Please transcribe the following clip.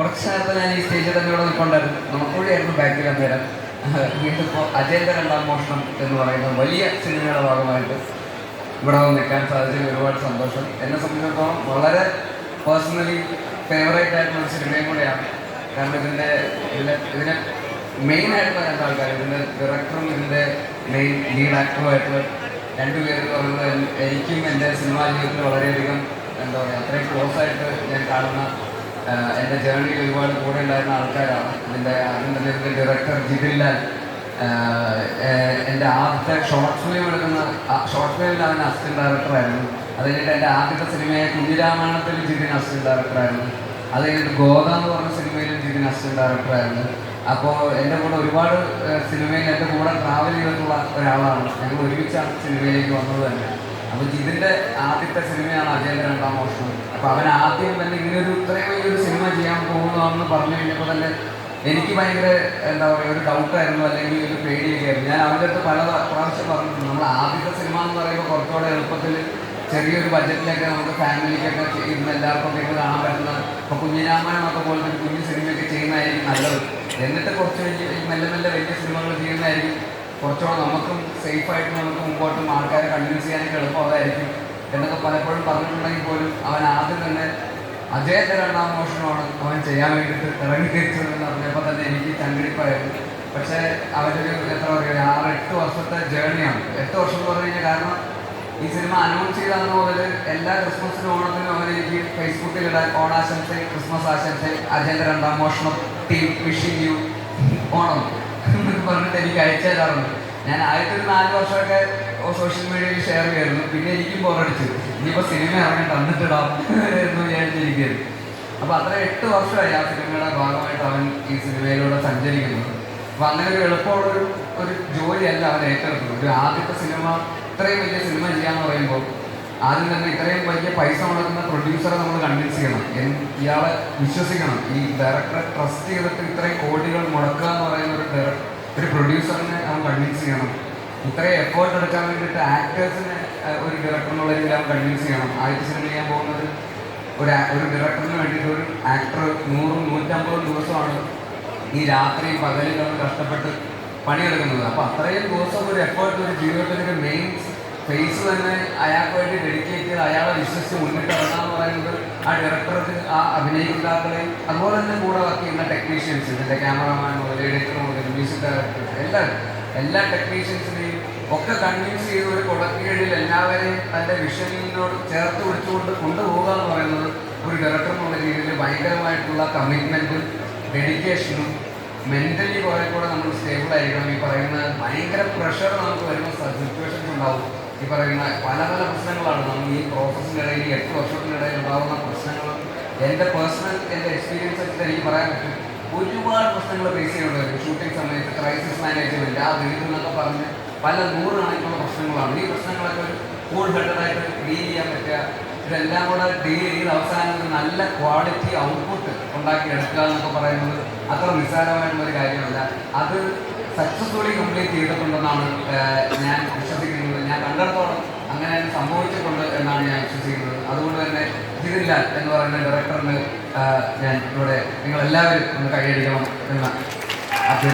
കുറച്ച് നേരത്തെ ഞാൻ ഈ സ്റ്റേജിൽ തന്നെ ഇവിടെ നിൽക്കൊണ്ടായിരുന്നു നമുക്കൂടിയായിരുന്നു ബാക്കിൽ അന്നേരം. വീണ്ടും ഇപ്പോൾ അജയന്റെ രണ്ടാം മോഷണം എന്ന് പറയുന്ന വലിയ സിനിമയുടെ ഭാഗമായിട്ട് ഇവിടെ വന്ന് നിൽക്കാൻ സാധിച്ചതിൽ ഒരുപാട് സന്തോഷം. എന്നെ സംബന്ധിച്ചിടത്തോളം വളരെ പേഴ്സണലി ഫേവറേറ്റ് ആയിട്ടുള്ള ഒരു സിനിമയും കൂടെയാണ്. കാരണം ഇതിന്റെ ഇതിലെ ഇതിനെ മെയിൻ ആയിട്ടുള്ള രണ്ട് ആൾക്കാർ ഇതിന്റെ ഡയറക്ടറും ഇതിന്റെ മെയിൻ ലീഡ് ആക്ടറുമായിട്ടുള്ള രണ്ടുപേര് പറയുന്നത് എനിക്കും എന്റെ സിനിമാ ജീവിതത്തിൽ വളരെയധികം എന്താ പറയുക അത്രയും ക്ലോസ് ആയിട്ട് ഞാൻ കാണുന്ന എന്റെ ജേർണിയിൽ ഒരുപാട് കൂടെ ഉണ്ടായിരുന്ന ആൾക്കാരാണ്. ഇതിന്റെ ആദ്യം ഡയറക്ടർ ജിതിൻലാൽ എന്റെ ആദ്യത്തെ ഷോർട്ട് ഫിലിം എടുക്കുന്ന ഷോർട്ട് ഫിലിമിൽ അവൻ അസിസ്റ്റന്റ് ഡയറക്ടറായിരുന്നു അത് കഴിഞ്ഞിട്ട് എന്റെ ആദ്യത്തെ സിനിമയായ കുഞ്ഞിരാമായണത്തിൽ ജിതിൻ അസിസ്റ്റന്റ് ഡയറക്ടറായിരുന്നു അത് കഴിഞ്ഞിട്ട് ഗോദ എന്ന് പറഞ്ഞ സിനിമയിലും ജിതിൻ അസിസ്റ്റന്റ് ഡയറക്ടറായിരുന്നു അപ്പോൾ എന്റെ കൂടെ ഒരുപാട് സിനിമയിൽ എന്റെ കൂടെ ട്രാവൽ ചെയ്തിട്ടുള്ള ഒരാളാണ്. ഞങ്ങൾ ഒരുമിച്ചാണ് സിനിമയിലേക്ക് വന്നത് തന്നെ. അപ്പോൾ ഇതിന്റെ ആദ്യത്തെ സിനിമയാണ് അജയന്റെ രണ്ടാം വർഷം. അപ്പോൾ അവൻ ആദ്യം തന്നെ ഇങ്ങനൊരു ഇത്രയും വലിയൊരു സിനിമ ചെയ്യാൻ പോകുന്നതാണെന്ന് പറഞ്ഞു കഴിഞ്ഞപ്പോൾ തന്നെ എനിക്ക് ഭയങ്കര എന്താ പറയുക ഒരു ഡൗട്ടായിരുന്നു അല്ലെങ്കിൽ ഒരു പേടിയൊക്കെ ആയിരുന്നു. ഞാൻ അവന്റെ അടുത്ത് പല പ്രാവശ്യം പറഞ്ഞിട്ടുണ്ട്. നമ്മൾ ആദ്യത്തെ സിനിമ എന്ന് പറയുമ്പോൾ കുറച്ചുകൂടെ എളുപ്പത്തിൽ ചെറിയൊരു ബഡ്ജറ്റിലൊക്കെ നമുക്ക് ഫാമിലിക്കൊക്കെ ഇരുന്ന് എല്ലാവർക്കും ഒക്കെ കാണാൻ പറ്റുന്ന ഇപ്പോൾ കുഞ്ഞിരാമായണമൊക്കെ പോലത്തെ ഒരു കുഞ്ഞു സിനിമയൊക്കെ ചെയ്യുന്നതായിരിക്കും നല്ലത്. എന്നിട്ട് കുറച്ച് വലിയ മെല്ലെ മെല്ലെ വലിയ സിനിമകൾ ചെയ്യുന്നതായിരിക്കും കുറച്ചുകൂടെ നമുക്കും സേഫായിട്ട് നമുക്ക് മുമ്പോട്ടും ആൾക്കാരെ കൺവിൻസ് ചെയ്യാനൊക്കെ എളുപ്പം എന്നൊക്കെ പലപ്പോഴും പറഞ്ഞിട്ടുണ്ടെങ്കിൽ പോലും അവൻ ആദ്യം തന്നെ അജയത്തെ രണ്ടാം മോഷണമാണ് അവൻ ചെയ്യാൻ വേണ്ടിയിട്ട് ഇറങ്ങി തിരിച്ചതെന്ന് പറഞ്ഞപ്പോൾ തന്നെ എനിക്ക് ചങ്കിടിപ്പായിരുന്നു. പക്ഷേ അവന്റെ ഒരു എത്ര പറയുക ആറ് എട്ട് വർഷത്തെ ജേർണിയാണ്. എട്ട് വർഷം എന്ന് പറഞ്ഞു കഴിഞ്ഞാൽ കാരണം ഈ സിനിമ അനൗൺസ് ചെയ്ത അന്ന് മുതൽ എല്ലാ ക്രിസ്മസിനും ഓണത്തിനും അവൻ എനിക്ക് ഫേസ്ബുക്കിൽ ഇടാൻ ഓണാശംസ ക്രിസ്മസ് ആശംസ അജയന്റെ രണ്ടാം മോഷണം ടീം വിഷിംഗ് യു ഓണം. എന്നൊക്കെ പറഞ്ഞിട്ട് എനിക്ക് അയച്ചു തരാറുണ്ട്. ഞാൻ ആദ്യത്തെ ഒരു നാല് വർഷമൊക്കെ സോഷ്യൽ മീഡിയയിൽ ഷെയർ ചെയ്യായിരുന്നു പിന്നെ എനിക്കും ബോറടിച്ചു ഇനിയിപ്പോൾ സിനിമ ഇറങ്ങി തന്നിട്ടിടാം എന്ന് വിചാരിച്ചിരിക്കുകയായിരുന്നു. അപ്പോൾ അത്ര എട്ട് വർഷമായി ആ സിനിമയുടെ ഭാഗമായിട്ട് അവൻ ഈ സിനിമയിലൂടെ സഞ്ചരിക്കുന്നത്. അപ്പോൾ അങ്ങനെ ഒരു എളുപ്പമുള്ളൊരു ഒരു ജോലിയല്ല അവൻ ഏറ്റെടുക്കുന്നത് ഒരു ആദ്യത്തെ സിനിമ ഇത്രയും വലിയ സിനിമ ചെയ്യാന്ന് പറയുമ്പോൾ ആദ്യം തന്നെ ഇത്രയും വലിയ പൈസ മുടക്കുന്ന പ്രൊഡ്യൂസറെ നമ്മൾ കൺവിൻസ് ചെയ്യണം. ഇയാളെ വിശ്വസിക്കണം. ഈ ഡയറക്ടറെ ട്രസ്റ്റ് ചെയ്തിട്ട് ഇത്രയും കോടികൾ മുടക്കുക എന്ന് പറയുന്ന ഒരു ഒരു പ്രൊഡ്യൂസറിനെ അവൻ കൺവിൻസ് ചെയ്യണം. ഇത്രയും എഫേർട്ട് എടുക്കാൻ വേണ്ടിയിട്ട് ആക്ടേഴ്സിനെ ഒരു ഡയറക്ടർ രീതിയിൽ അവൻ കൺവിൻസ് ചെയ്യണം. ആദ്യത്തെ സിനിമ ചെയ്യാൻ പോകുന്നത് ഒരു ഒരു ഡയറക്ടറിന് വേണ്ടിയിട്ട് ഒരു ആക്ടർ നൂറും നൂറ്റമ്പതും ദിവസമാണ് ഈ രാത്രി പകലും കഷ്ടപ്പെട്ട് പണിയെടുക്കുന്നത്. അപ്പോൾ അത്രയും ദിവസം ഒരു എഫേർട്ട് ഒരു ജീവിതത്തിന്റെ മെയിൻ ഫേസ് തന്നെ അയാൾക്ക് വേണ്ടി ഡെഡിക്കേറ്റ് ചെയ്ത് അയാളെ വിശ്വസിച്ച് മുന്നിട്ട് ഇറങ്ങാന്ന് പറയുന്നത് ആ ഡയറക്ടർക്ക് ആ അഭിനയിതാക്കളെയും അതുപോലെ തന്നെ കൂടെ വർക്ക് ചെയ്യുന്ന ടെക്നീഷ്യൻസ് ഇതിന്റെ ക്യാമറമാൻ മുതൽ എഡിറ്റർ മുതൽ മ്യൂസിക് ഡയറക്ടർ എല്ലാവരും എല്ലാ ടെക്നീഷ്യൻസിനെയും ഒക്കെ കൺവിൻസ് ചെയ്ത് ഒരു കുടക്കീഴിൽ എല്ലാവരെയും തന്റെ വിഷനിലോട് ചേർത്ത് പിടിച്ചുകൊണ്ട് കൊണ്ടുപോകുക എന്ന് പറയുന്നത് ഒരു ഡയറക്ടർ എന്നുള്ള രീതിയിൽ ഭയങ്കരമായിട്ടുള്ള കമ്മിറ്റ്മെന്റും ഡെഡിക്കേഷനും മെന്റലി കുറേ കൂടെ നമ്മൾ സ്റ്റേബിൾ ആയിരിക്കണം. ഈ പറയുന്ന ഭയങ്കര പ്രഷർ നമുക്ക് വരുന്ന സിറ്റുവേഷൻസ് ഉണ്ടാവും. ഈ പറയുന്ന പല പല പ്രശ്നങ്ങളാണ്. നമ്മൾ ഈ പ്രോസസ്സിനിടയിൽ എട്ട് വർഷത്തിനിടയിൽ ഉണ്ടാകുന്ന പ്രശ്നങ്ങൾ എന്റെ പേഴ്സണൽ എന്റെ എക്സ്പീരിയൻസ് വെച്ചിട്ട് എനിക്ക് പറയാൻ പറ്റും. ഒരുപാട് പ്രശ്നങ്ങൾ ഫേസ് ചെയ്യേണ്ടി വരും ഷൂട്ടിംഗ് സമയത്ത് ക്രൈസിസ് മാനേജ്മെന്റ് ആ വീട് എന്നൊക്കെ പറഞ്ഞ് പല നൂറുകണക്കിനുള്ള പ്രശ്നങ്ങളാണ്. ഈ പ്രശ്നങ്ങളൊക്കെ ഒരു കൂൾ ഹെഡായിട്ട് ഡീൽ ചെയ്യാൻ പറ്റുക. ഇതെല്ലാം കൂടെ ഡീൽ ചെയ്ത് അവസാനം ഒരു നല്ല ക്വാളിറ്റി ഔട്ട്പുട്ട് ഉണ്ടാക്കി എടുക്കുക എന്നൊക്കെ പറയുന്നത് അത്ര നിസ്സാരമായിട്ടുള്ള ഒരു കാര്യമല്ല. അത് സക്സസ്ഫുള്ളി കംപ്ലീറ്റ് ചെയ്തിട്ടുണ്ടെന്നാണ് ഞാൻ കണ്ടിടത്തോളം അങ്ങനെ സംഭവിച്ചിട്ടുണ്ട് എന്നാണ് ഞാൻ വിശ്വസിക്കുന്നത്. അതുകൊണ്ട് തന്നെ ജിതിൻലാൽ എന്ന് പറയുന്ന ഡയറക്ടറിന് ഞാൻ ഇവിടെ നിങ്ങളെല്ലാവരും ഒന്ന് കൈയടിക്കണം എന്ന്